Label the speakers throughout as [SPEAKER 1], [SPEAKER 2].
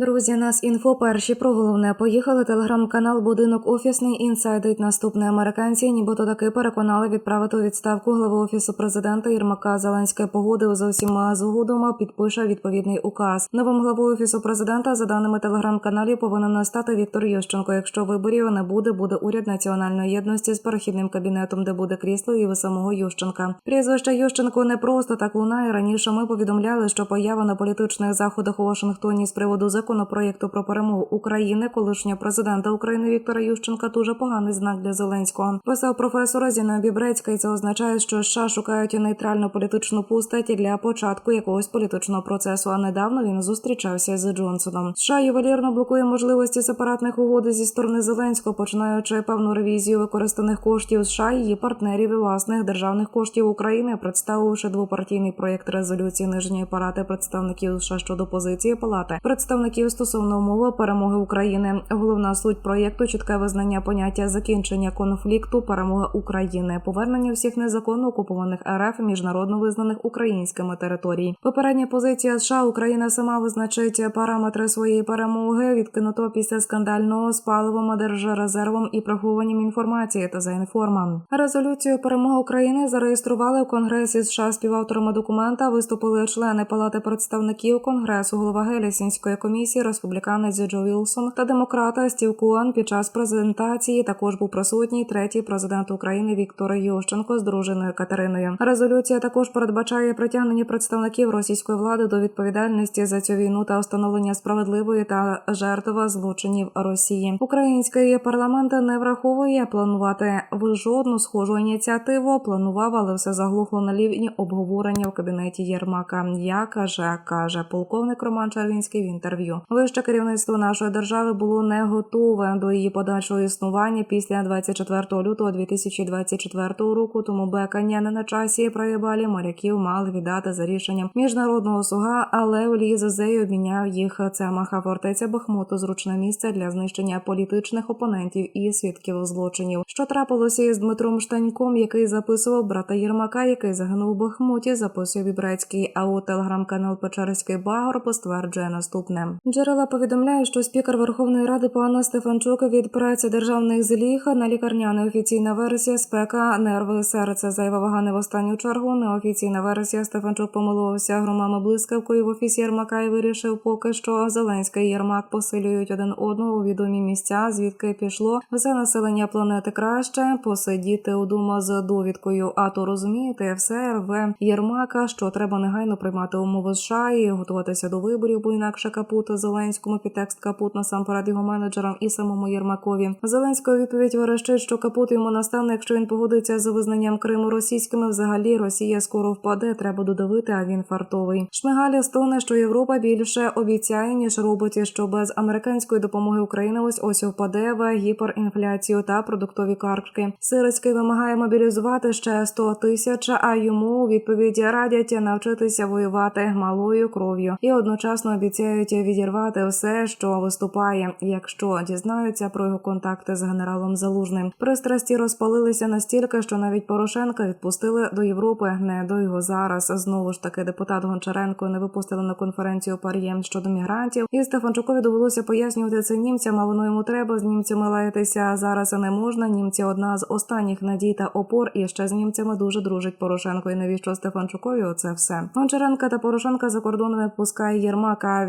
[SPEAKER 1] Друзі, нас інфо перші про головне. Поїхали телеграм-канал Будинок Офісний інсайдить наступне американці, нібито таки переконали відправити у відставку главу офісу президента Єрмака Зеленське погодив за усіма згодами. Підпише відповідний указ. Новим главою офісу президента, за даними телеграм-каналів, повинен стати Віктор Ющенко. Якщо виборів не буде, буде уряд національної єдності з перехідним кабінетом, де буде крісло і самого Ющенка. Прізвище Ющенко не просто так лунає. Раніше ми повідомляли, що поява на політичних заходах у Вашингтоні з приводу законопроєкту про перемогу України колишнього президента України Віктора Ющенка дуже поганий знак для Зеленського. Писав професор Зіна Бібрецька, і це означає, що США шукають нейтральну політичну постать для початку якогось політичного процесу. А недавно він зустрічався з Джонсоном. США ювелірно блокує можливості сепаратних угод зі сторони Зеленського, починаючи певну ревізію використаних коштів США, її партнерів і власних державних коштів України, представивши двопартійний проєкт резолюції нижньої парати представників США щодо позиції палати представників стосовно умови перемоги України. Головна суть проєкту чітке визнання поняття закінчення конфлікту, перемоги України, повернення всіх незаконно окупованих РФ міжнародно визнаних українськими територій. Попередня позиція США Україна сама визначить параметри своєї перемоги, відкинуто після скандального з паливом, держрезервом і прихованням інформації та за інформом. Резолюцію перемоги України зареєстрували в Конгресі США співавторами документа. Виступили члени Палати представників Конгресу, голова Гелісінської комісії, республіканець Джо Вілсон та демократа Стів Куан. Під час презентації також був присутній третій президент України Віктор Ющенко з дружиною Катериною. Резолюція також передбачає притягнення представників російської влади до відповідальності за цю війну та встановлення справедливої та жертва злочинів Росії. Український парламент не враховує планувати в жодну схожу ініціативу. Планував, але все заглухло на рівні обговорення в кабінеті Єрмака. Я каже, каже полковник Роман Червінський в інтерв'ю. Вище керівництво нашої держави було не готове до її подальшого існування після 24 лютого 2024 року. Тому бекання не на часі проєбалі моряків мали віддати за рішенням міжнародного суга, але Олій Зозей обміняв їх. Це маха фортеця Бахмуту зручне місце для знищення політичних опонентів і свідків злочинів. Що трапилося із Дмитром Штаньком, який записував брата Єрмака, який загинув у Бахмуті, записує Вібрецький. А у телеграм-канал Печерський Багор постверджує наступне. Джерела повідомляють, що спікер Верховної Ради пана Стефанчук від праці державних зліг на лікарняне офіційна версія спека нерви серця зайва вага не в останню чергу. Неофіційна версія Стефанчук помилувався громами блискавкою. В офісі Єрмака і вирішив поки що. Зеленська і Єрмак посилюють один одного у відомі місця, звідки пішло? Все населення планети краще. Посидіти удома з довідкою. А то розумієте, все рве Єрмака, що треба негайно приймати умови США і готуватися до виборів, бо інакше капут Зеленському підтекст капут насамперед його менеджерам і самому Єрмакові. Зеленського відповідь вирощить, що капут йому настане, якщо він погодиться за визнанням Криму російськими. Взагалі Росія скоро впаде. Треба додавити, а він фартовий. Шмигаля стоне, що Європа більше обіцяє ніж робить, що без американської допомоги Україна ось ось впаде в гіперінфляцію та продуктові картки. Сирицький вимагає мобілізувати ще 100 тисяч, а йому у відповіді радять навчитися воювати малою кров'ю і одночасно обіцяють відірвати все, що виступає, якщо дізнаються про його контакти з генералом Залужним. Пристрасті розпалилися настільки, що навіть Порошенка відпустили до Європи. Не до його зараз. Знову ж таки, депутат Гончаренко не випустили на конференцію пар'єм щодо мігрантів. І Стефанчукові довелося пояснювати це німцям. А воно йому треба з німцями лаятися зараз. Не можна. Німці одна з останніх надій та опор. І ще з німцями дуже дружить Порошенко. І навіщо Стефанчукові? Оце все. Гончаренка та Порошенка за кордонами пускає Єрмака.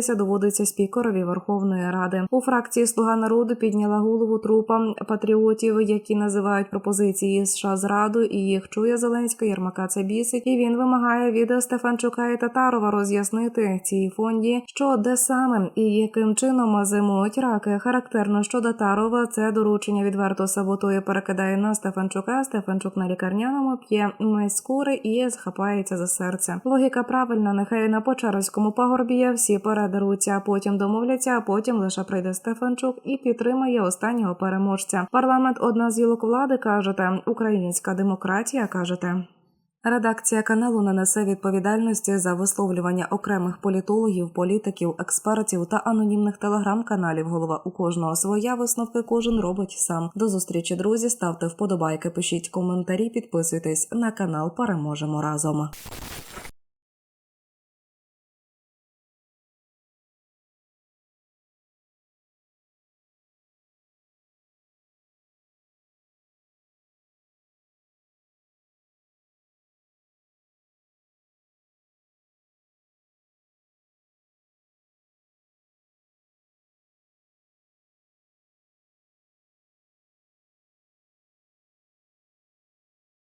[SPEAKER 1] Віддуватися доводиться спікерові Верховної Ради. У фракції Слуга народу підняла голову трупа патріотів, які називають пропозиції США зраду, і їх чує Зеленська. Єрмака це бісить, і він вимагає від Стефанчука і Татарова роз'яснити цій фонді, що де саме і яким чином зимують раки. Характерно, що Татарова це доручення відверто саботує, перекидає на Стефанчука. Стефанчук на лікарняному п'є месь скури і схапається за серце. Логіка правильна, нехай на Почаровському пагорбі всі передеруться, а потім домовляться, а потім лише прийде Стефанчук і підтримає останнього переможця. Парламент одна з гілок влади кажете, українська демократія кажете. Редакція каналу не несе відповідальності за висловлювання окремих політологів, політиків, експертів та анонімних телеграм-каналів. Голова у кожного своя висновки кожен робить сам. До зустрічі, друзі. Ставте вподобайки, пишіть коментарі, підписуйтесь на канал. Переможемо разом.